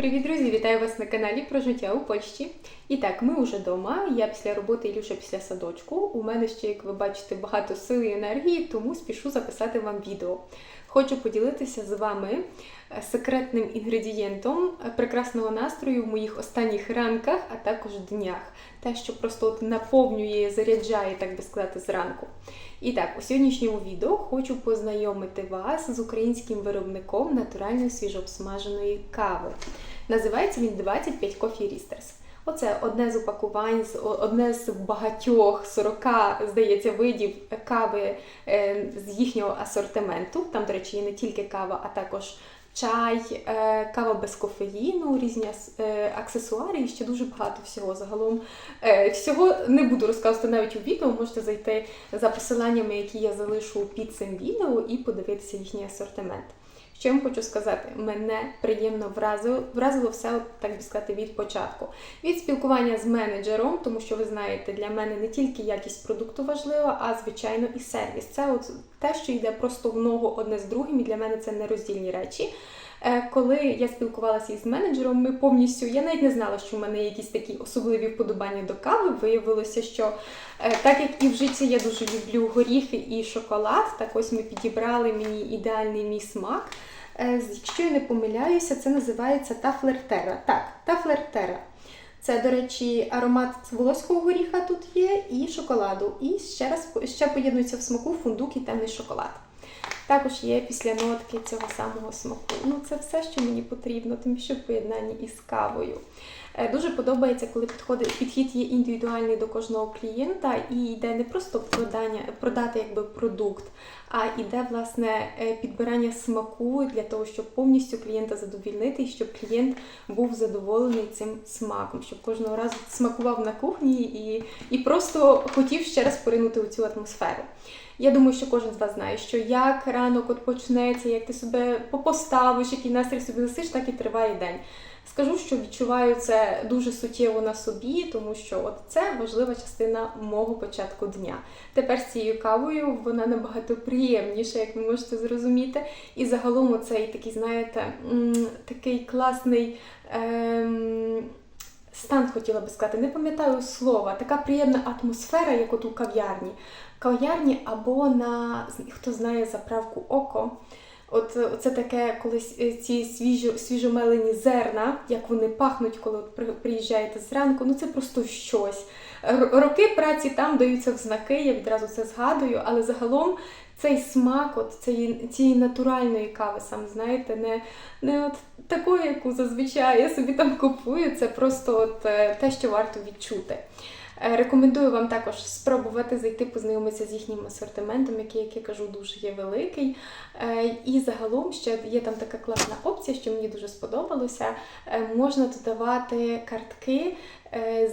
Привіт, друзі! Вітаю вас на каналі про життя у Польщі. І так, ми вже вдома. Я після роботи Ілюша після садочку. У мене ще, як ви бачите, багато сили і енергії, тому спішу записати вам відео. Хочу поділитися з вами е, секретним інгредієнтом е, прекрасного настрою в моїх останніх ранках, а також днях. Те, що просто от наповнює, заряджає, так би сказати, зранку. І так, у сьогоднішньому відео хочу познайомити вас з українським виробником натуральної свіжообсмаженої кави. Називається він 25 Coffee Roasters. Оце одне з упакувань, одне з багатьох 40, здається, видів кави е, з їхнього асортименту. Там, до речі, є не тільки кава, а також чай, е, кава без кофеїну, різні е, аксесуари і ще дуже багато всього. Загалом е, всього не буду розказувати навіть у відео. Можете зайти за посиланнями, які я залишу під цим відео, і подивитися їхній асортимент. Що я вам хочу сказати, мене приємно вразило, вразило все, так би сказати, від початку. Від спілкування з менеджером, тому що ви знаєте, для мене не тільки якість продукту важлива, а звичайно і сервіс. Це от те, що йде просто в ногу одне з другим, і для мене це нероздільні речі. Е, Коли я спілкувалася із менеджером, ми повністю я навіть не знала, що в мене якісь такі особливі вподобання до кави. Виявилося, що е, так як і в житті я дуже люблю горіхи і шоколад, так ось ми підібрали мені ідеальний мій смак. Е, Якщо я не помиляюся, це називається тафлертера. Так, тафлертера. Це, до речі, аромат волоського горіха тут є і шоколаду. І ще раз ще поєднується в смаку фундук і темний шоколад. Також є після нотки цього самого смаку. Ну, це все, що мені потрібно, тим більше в поєднанні із кавою. Е, Дуже подобається, коли підходить, підхід є індивідуальний до кожного клієнта і йде не просто продання, продати якби продукт, а йде власне е, підбирання смаку для того, щоб повністю клієнта задовільнити, і щоб клієнт був задоволений цим смаком, щоб кожного разу смакував на кухні і, і просто хотів ще раз поринути у цю атмосферу. Я думаю, що кожен з вас знає, що як ранок от почнеться, як ти себе поставиш, який настрій собі несиш, так і триває день. Скажу, що відчуваю це дуже суттєво на собі, тому що от це важлива частина мого початку дня. Тепер з цією кавою вона набагато приємніша, як ви можете зрозуміти. І загалом цей такий, знаєте, такий класний. Ем... Стан хотіла би сказати, не пам'ятаю слова, така приємна атмосфера, як от у кав'ярні. Кав'ярні або на хто знає заправку око. От е, це таке колись е, ці свіжо, свіжомелені зерна, як вони пахнуть, коли от приїжджаєте зранку. Ну це просто щось. Роки праці там даються в знаки, я відразу це згадую, але загалом цей смак, от цієї, цієї натуральної кави, сам знаєте, не, не от такої, яку зазвичай я собі там купую, це просто от е, те, що варто відчути. Е, Рекомендую вам також спробувати зайти, познайомитися з їхнім асортиментом, який, як я кажу, дуже є великий. Е, І загалом ще є там така класна опція, що мені дуже сподобалося. Е, Можна додавати картки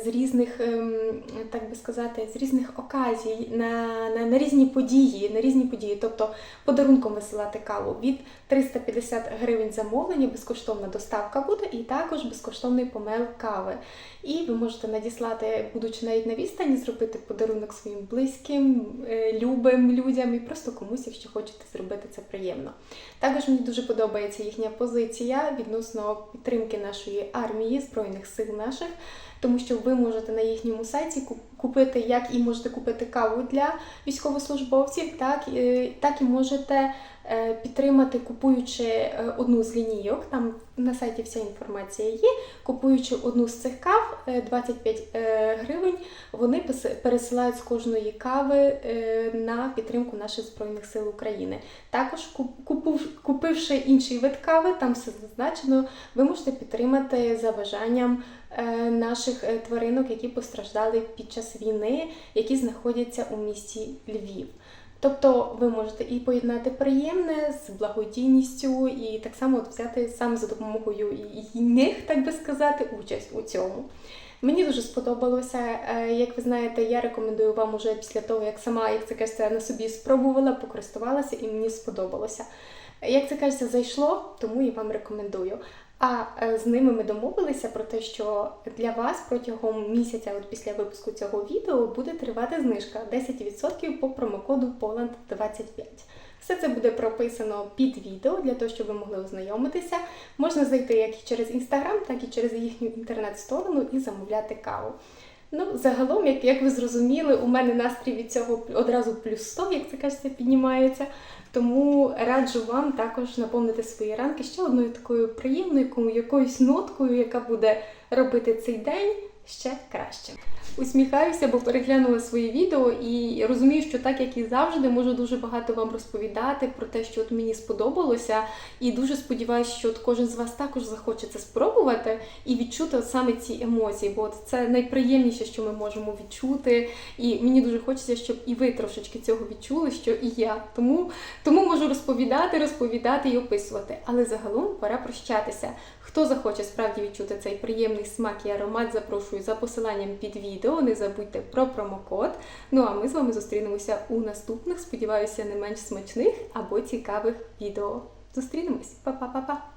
з різних, ем, так би сказати, з різних оказій на, на, на різні події, на різні події. Тобто подарунком висилати каву від 350 гривень замовлення, безкоштовна доставка буде, і також безкоштовний помел кави. І ви можете надіслати, будучи навіть на відстані, зробити подарунок своїм близьким, е, любим людям і просто комусь, якщо хочете зробити це приємно. Також мені дуже подобається їхня позиція відносно підтримки нашої армії, збройних сил наших, тому що ви можете на їхньому сайті ку- купити, як і можете купити каву для військовослужбовців, так, і- так і можете е, підтримати, купуючи е, одну з лінійок. Там на сайті вся інформація є. Купуючи одну з цих кав, е, 25 е, гривень, вони пересилають з кожної кави е, на підтримку наших збройних сил України. Також купивши інший вид кави, там все зазначено, ви можете підтримати за бажанням е, наших е, тваринок, які постраждали під час війни, які знаходяться у місті Львів. Тобто ви можете і поєднати приємне з благодійністю, і так само от взяти саме за допомогою і- них, так би сказати, участь у цьому. Мені дуже сподобалося. Е, Як ви знаєте, я рекомендую вам уже після того, як сама, як це кажеться, на собі спробувала, покористувалася і мені сподобалося. Як це кажеться, зайшло, тому і вам рекомендую. А е, з ними ми домовилися про те, що для вас протягом місяця, от після випуску цього відео, буде тривати знижка 10% по промокоду Poland25. Все це буде прописано під відео для того, щоб ви могли ознайомитися. Можна зайти як і через інстаграм, так і через їхню інтернет-сторону і замовляти каву. Ну, загалом, як, як ви зрозуміли, у мене настрій від цього одразу плюс 100, як це кажеться, піднімається. Тому раджу вам також наповнити свої ранки ще одною такою приємною якоюсь ноткою, яка буде робити цей день ще краще. Усміхаюся, бо переглянула своє відео і розумію, що так як і завжди, можу дуже багато вам розповідати про те, що от мені сподобалося, і дуже сподіваюся, що от кожен з вас також захоче це спробувати і відчути от саме ці емоції, бо от це найприємніше, що ми можемо відчути. І мені дуже хочеться, щоб і ви трошечки цього відчули, що і я. Тому, тому можу розповідати, розповідати і описувати. Але загалом пора прощатися. Хто захоче справді відчути цей приємний смак і аромат, запрошую за посиланням під відео. Не забудьте про промокод. Ну а ми з вами зустрінемося у наступних, сподіваюся, не менш смачних або цікавих відео. Зустрінемось, Па-па-па-па!